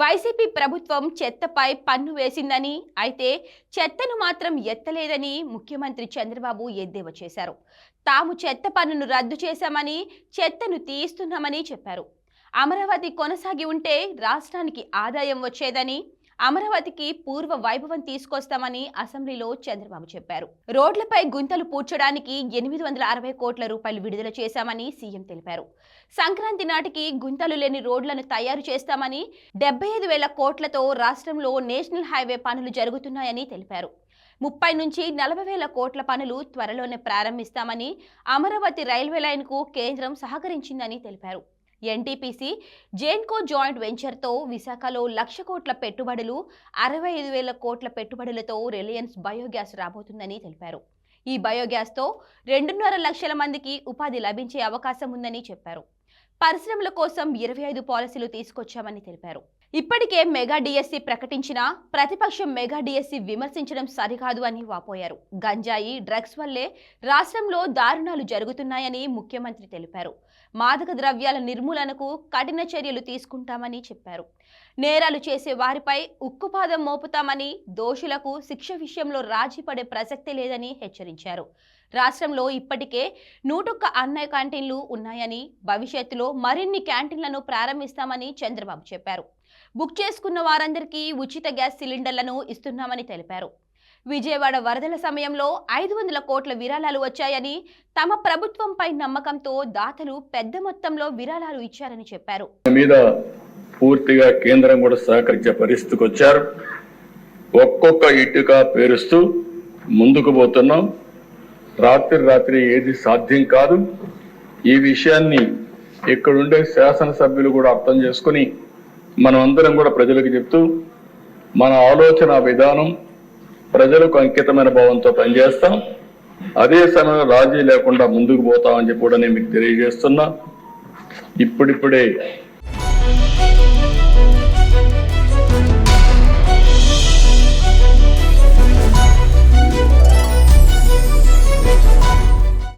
YCP ప్రభుత్వం చెత్తపై పన్ను వేసిందని అయితే చెత్తను మాత్రం ఎత్తలేదని ముఖ్యమంత్రి చంద్రబాబు ఎద్దేవా చేశారు. తాము చెత్త పన్నును రద్దు చేశామని చెత్తను తీస్తున్నామని చెప్పారు. అమరావతి కొనసాగి ఉంటే రాష్ట్రానికి ఆదాయం వచ్చేదని అమరావతికి పూర్వ వైభవం తీసుకొస్తామని అసెంబ్లీలో చంద్రబాబు చెప్పారు. రోడ్లపై గుంతలు పూడ్చడానికి ఎనిమిది వందల అరవై కోట్ల రూపాయలు విడుదల చేశామని సీఎం తెలిపారు. సంక్రాంతి నాటికి గుంతలు లేని రోడ్లను తయారు చేస్తామని డెబ్బై ఐదు వేల కోట్లతో రాష్ట్రంలో నేషనల్ హైవే పనులు జరుగుతున్నాయని తెలిపారు. ముప్పై నుంచి నలభై వేల కోట్ల పనులు త్వరలోనే ప్రారంభిస్తామని అమరావతి రైల్వే లైన్కు కేంద్రం సహకరించిందని తెలిపారు. ఎన్టీపీసీ జేన్కో జాయింట్ వెంచర్తో విశాఖలో లక్ష కోట్ల పెట్టుబడులు అరవై ఐదు వేల కోట్ల పెట్టుబడులతో రిలయన్స్ బయోగ్యాస్ రాబోతుందని తెలిపారు. ఈ బయోగ్యాస్తో రెండున్నర లక్షల మందికి ఉపాధి లభించే అవకాశం ఉందని చెప్పారు. పరిశ్రమల కోసం ఇరవై ఐదు పాలసీలు తీసుకొచ్చామని తెలిపారు. ఇప్పటికే మెగా డిఎస్సి ప్రకటించినా ప్రతిపక్షం మెగా డిఎస్సి విమర్శించడం సరికాదు అని వాపోయారు. గంజాయి డ్రగ్స్ వల్లే రాష్ట్రంలో దారుణాలు జరుగుతున్నాయని ముఖ్యమంత్రి తెలిపారు. మాదక ద్రవ్యాల నిర్మూలనకు కఠిన చర్యలు తీసుకుంటామని చెప్పారు. నేరాలు చేసే వారిపై ఉక్కుపాదం మోపుతామని దోషులకు శిక్ష విషయంలో రాజీ పడే ప్రసక్తి లేదని హెచ్చరించారు. రాష్ట్రంలో ఇప్పటికే నూటొక్క అన్నయ్య క్యాంటీన్లు ఉన్నాయని భవిష్యత్తులో మరిన్ని క్యాంటీన్లను ప్రారంభిస్తామని చంద్రబాబు చెప్పారు. బుక్ చేసుకున్న వారందరికీ ఉచిత గ్యాస్ సిలిండర్లను ఇస్తున్నామని తెలిపారు. విజయవాడ వరదల సమయంలో ఐదు వందల కోట్ల విరాళాలు వచ్చాయని తమ ప్రభుత్వంపై నమ్మకంతో దాతలు పెద్ద మొత్తంలో విరాళాలు ఇచ్చారని చెప్పారు. మీద పూర్తిగా కేంద్రం కూడా సహకరించే పరిస్థితికి వచ్చారు. ఒక్కొక్క ఇటుక పేరుస్తూ ముందుకు పోతున్నాం. రాత్రి రాత్రి ఏది సాధ్యం కాదు. ఈ విషయాన్ని ఇక్కడుండే శాసనసభ్యులు కూడా అర్థం చేసుకుని మనం అందరం కూడా ప్రజలకు చెప్తూ మన ఆలోచన విధానం ప్రజలకు అంకితమైన భావంతో పనిచేస్తాం. అదే సమయంలో రాజీ లేకుండా ముందుకు పోతామని చెప్పి కూడా నేను మీకు తెలియజేస్తున్నా. ఇప్పుడిప్పుడే